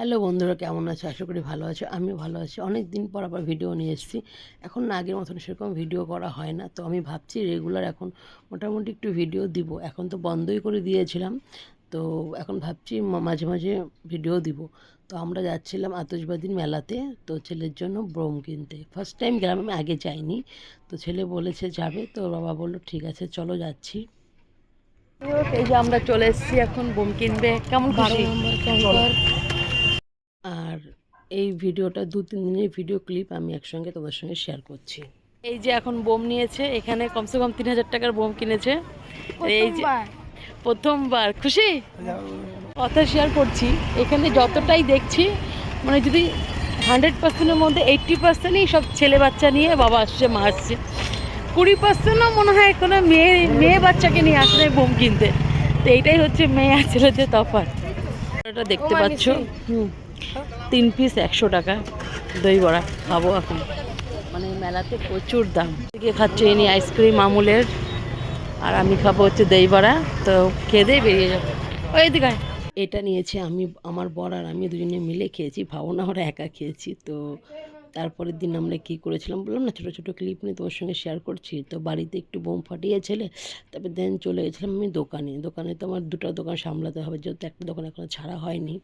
Hello বন্ধুরা কেমন আছে? আশা করি ভালো আছো। আমিও ভালো আছি। অনেক দিন পর আবার ভিডিও নিয়ে এসেছি। এখন না আগের মতন সেরকম ভিডিও করা হয় না। তো আমি ভাবছি রেগুলার এখন মোটামুটি একটু ভিডিও দিব। এখন তো বন্ধই করে দিয়েছিলাম। তো এখন ভাবছি মাঝে মাঝে ভিডিও দিব। তো আমরা যাচ্ছিলাম আতশবাদীর মেলাতে। তো ছেলের জন্য ব্রোম কিনতে। ফার্স্ট টাইম গেলাম আমি আগে যাইনি। তো ছেলে বলেছে যাবে। তো বাবা বলল ঠিক আছে চলো যাচ্ছি। এই যে আমরা চলে এসেছি এখন বোম কিনবে। কেমন খুশি? আর এই ভিডিওটা দু তিন দিনের ভিডিও ক্লিপ আমি একসঙ্গে তোমাদের সঙ্গে শেয়ার করছি। এই যে এখন বোম নিয়েছে এখানে কমসে কম তিন হাজার টাকার বোম কিনেছে। এই যে প্রথমবার। খুশি? কথা শেয়ার করছি এখানে যতটাই দেখছি মানে যদি হান্ড্রেড পার্সেন্টের মধ্যে এইট্টি পার্সেন্টই সব ছেলে বাচ্চা নিয়ে বাবা আসছে মা আসছে কুড়ি পার্সেন্টও মনে হয় কোনো মেয়ে মেয়ে বাচ্চাকে নিয়ে আসলে বোম কিনতে। তো এইটাই হচ্ছে মেয়ে আর ছেলেদের তফাৎ। এটা দেখতে পাচ্ছ? হুম। তিন পিস একশো টাকা দই বড়া খাব এখন। মানে মেলাতে প্রচুর দাম। থেকে খাচ্ছে এনি আইসক্রিম আমুলের আর আমি খাব হচ্ছে দই বড়া। তো খেয়ে দিয়ে বেরিয়ে যাব। ওই দিকে এটা নিয়েছে আমি আমার বর আর আমি দুজনে মিলে খেয়েছি ভাবনা ওরা একা খেয়েছি তো তারপরের দিন আমরা কী করেছিলাম বললাম না, ছোটো ছোটো ক্লিপ নিয়ে তোমার সঙ্গে শেয়ার করছি। তো বাড়িতে একটু বোম ফাটিয়েছিলে তারপর দেন চলে গেছিলাম আমি দোকানে। দোকানে তো আমার দুটো দোকান সামলাতে হবে, যেহেতু একটা দোকান এখনও ছাড়া হয়নি।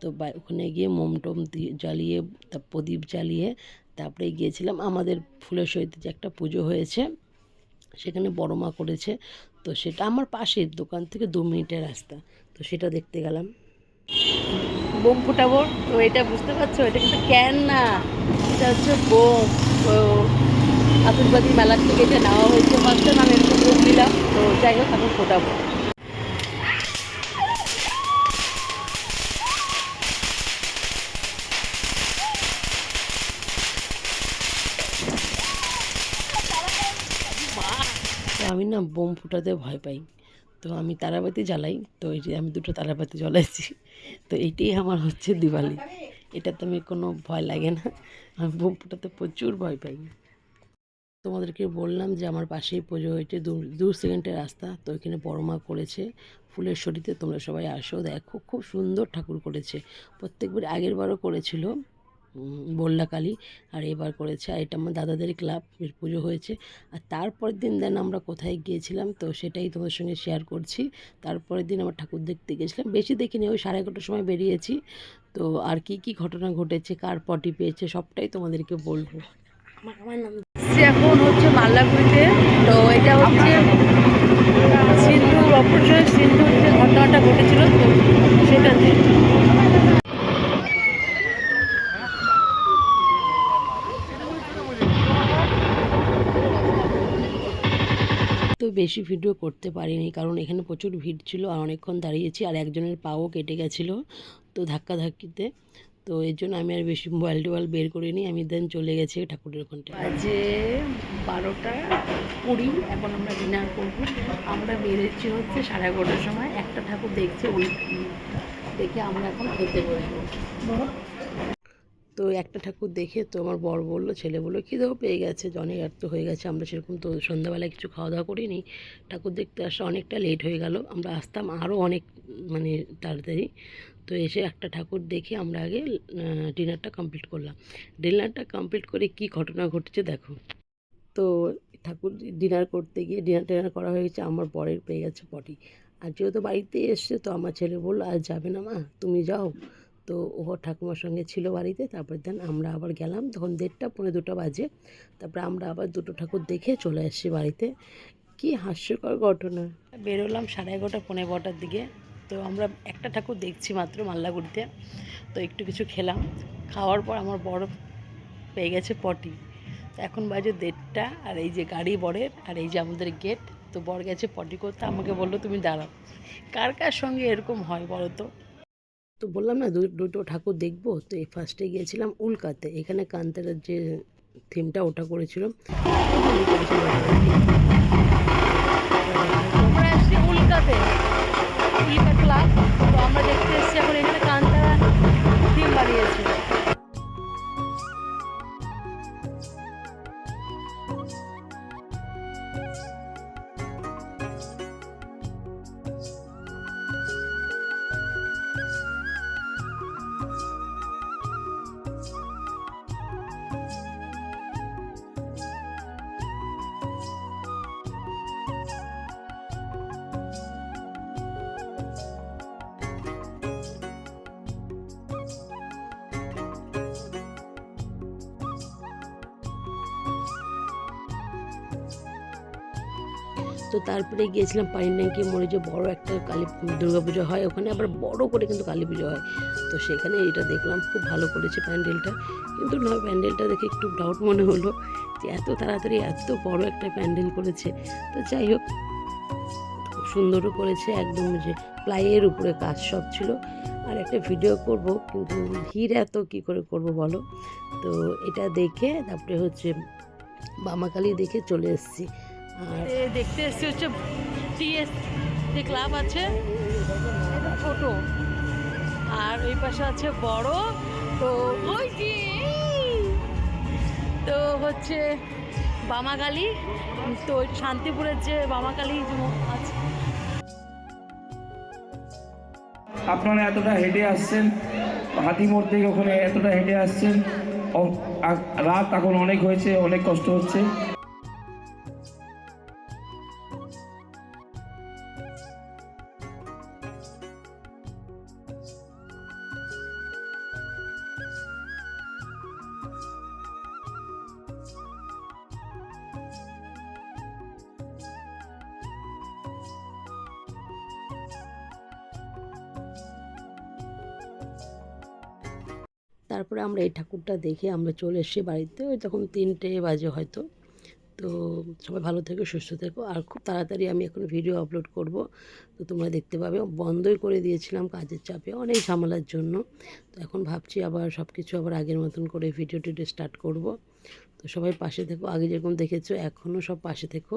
তো ওখানে গিয়ে মোম টোম দিয়ে জ্বালিয়ে, তা প্রদীপ জ্বালিয়ে তারপরে গিয়েছিলাম আমাদের ফুলের সহিতে যে একটা পুজো হয়েছে, সেখানে বড় মা করেছে। তো সেটা আমার পাশের দোকান থেকে দু মিনিটের রাস্তা। তো সেটা দেখতে গেলাম। বোম ফুটাবো? তো এটা বুঝতে পারছ? এটা কিন্তু ক্যান না। এটা হচ্ছে বোম। তো আতসবাদী মেলার থেকে এটা নেওয়া হয়েছে ফার্স্ট আমি একটু বোম নিলাম। তো যাই হোক, এখন ফোটাবো। আমি না বোম ফুটাতে ভয় পাই। তো আমি তারাবাতি জ্বালাই, তো এই যে আমি দুটো তারাবাতি জ্বালাইছি। তো এইটাই আমার হচ্ছে দিওয়ালি। এটাতে আমি কোনো ভয় লাগে না। আমি বোম ফুটাতে প্রচুর ভয় পাই। তোমাদেরকে বললাম যে আমার পাশেই পুজো হয়েছে দু সেকেন্ডের রাস্তা, তো এখানে বড় মা করেছে। ফুলের শরীতে তোমরা সবাই আসো। দেখো, খুব সুন্দর ঠাকুর করেছে। প্রত্যেকবার আগের বারও করেছিল। বল্লা কালী, আর এবার করেছে, আর এটা আমার দাদাদের ক্লাব পুজো হয়েছে। আর তারপরের দিন দেন আমরা কোথায় গিয়েছিলাম, তো সেটাই তোমাদের সঙ্গে শেয়ার করছি। তারপরের দিন আমার ঠাকুর দেখতে গেছিলাম বেশি দেখিনি, ওই সাড়ে এগারোটার সময় বেরিয়েছি। তো আর কি কি ঘটনা ঘটেছে, কার পটি পেয়েছে, সবটাই তোমাদেরকে বলব। এখন হচ্ছে মাল্লাপুরিতে, তো এটা হচ্ছে সিন্ধু অপারেশন সিন্ধুর যে ঘটনাটা ঘটেছিল, তো সেটাতে তো বেশি ভিডিও করতে পারিনি, কারণ এখানে প্রচুর ভিড় ছিল আর অনেকক্ষণ দাঁড়িয়েছি আর একজনের পাও কেটে গেছিল তো ধাক্কা ধাক্কিতে তো এর জন্য আমি আর বেশি মোবাইল টোবাইল বের করিনি, আমি দেন চলে গেছি ঠাকুরের ওখানটা বাজে বারোটা কুড়ি, এখন আমরা ডিনার করব। আমরা বেরোচ্ছি হচ্ছে সাড়ে এগারোটার সময়, একটা ঠাকুর দেখছে, ওই দেখে আমরা এখন খেতে বসবো। তো একটা ঠাকুর দেখে তো আমার বর বলল, ছেলে বলল কী দেবো পেয়ে গেছে অনেক আর তো হয়ে গেছে, আমরা সেরকম তো সন্ধ্যাবেলায় কিছু খাওয়া দাওয়া করিনি। ঠাকুর দেখতে আসা অনেকটা লেট হয়ে গেল, আমরা আসতাম আরও অনেক মানে তাড়াতাড়ি। তো এসে একটা ঠাকুর দেখে আমরা আগে ডিনারটা কমপ্লিট করলাম। ডিনারটা কমপ্লিট করে কি ঘটনা ঘটেছে দেখো। তো ঠাকুর ডিনার করতে গিয়ে ডিনার টিনার করা হয়েছে আমার বরের পেয়ে গেছে পটি আর যেহেতু বাড়িতে এসছে, তো আমার ছেলে বলল, আর যাবে না মা, তুমি যাও। তো ও ঠাকুমার সঙ্গে ছিল বাড়িতে, তারপর দেন আমরা আবার গেলাম। তখন দেড়টা, পৌনে দুটো বাজে। তারপরে আমরা আবার দুটো ঠাকুর দেখে চলে আসছি বাড়িতে। কি হাস্যকর ঘটনা। বেরোলাম সাড়ে এগারোটা, পৌনে বারোটার দিকে। তো আমরা একটা ঠাকুর দেখছি মাত্র মাল্লাগুড়িতে তো একটু কিছু খেলাম। খাওয়ার পর আমার বড় পেয়ে গেছে পটি। তো এখন বাজে দেড়টা, আর এই যে গাড়ি বরের আর এই যে আমাদের গেট তো বর গেছে পটি করতে, আমাকে বলল, তুমি দাঁড়াও। কার কার সঙ্গে এরকম হয় বলো তো? তো বললাম না দুটো ঠাকুর দেখব। তো এই ফার্স্টে গিয়েছিলাম উল্কাতে। এখানে কান্তারের যে থিমটা ওটা করেছিল আমরা দেখতে তো তারপরে গিয়েছিলাম পানিনাঙ্কি মোড়ে যে বড় একটা কালী পুজো হয়, ওখানে আবার বড় করে কিন্তু কালী পুজো হয়। তো সেখানে এটা দেখলাম, খুব ভালো করেছে প্যান্ডেলটা। কিন্তু না প্যান্ডেলটা দেখে একটু ডাউট মনে হলো যে এত তাড়াতাড়ি এত বড় একটা প্যান্ডেল করেছে। তো যাই হোক, খুব সুন্দরও করেছে, একদম যে প্লাইয়ের উপরে কাজ সব ছিল। আর একটা ভিডিও করব, কিন্তু ভিড় এত কী করে করব বলো? তো এটা দেখে তারপরে হচ্ছে বামাকালী দেখে চলে এসেছি। দেখতে এসেছি হচ্ছে টিএস যে ক্লাব আছে, এটা ছোট। আর ওই পাশে আছে বড়। তো ওই যে, তো হচ্ছে বামাকালী। তো শান্তিপুরের যে বামাকালী আছে। আপনারা এতটা হেঁটে আসছেন হাতিমোড় থেকে ওখানে এতটা হেঁটে আসছেন রাত এখন অনেক হয়েছে, অনেক কষ্ট হচ্ছে। তারপরে আমরা এই ঠাকুরটা দেখে আমরা চলে এসেছি বাড়িতে, ওই তখন তিনটে বাজে হয়তো। তো সবাই ভালো থেকো, সুস্থ থেকো। আর খুব তাড়াতাড়ি আমি এখন ভিডিও আপলোড করব। তো তোমরা দেখতে পাবে, বন্ধই করে দিয়েছিলাম কাজের চাপে, অনেক ঝামেলার জন্য। তো এখন ভাবছি আবার সব কিছু আবার আগের মতন করে ভিডিও টিডিও স্টার্ট করব। তো সবাই পাশে থেকো। আগে যেরকম দেখেছ, এখনও সব পাশে থেকো।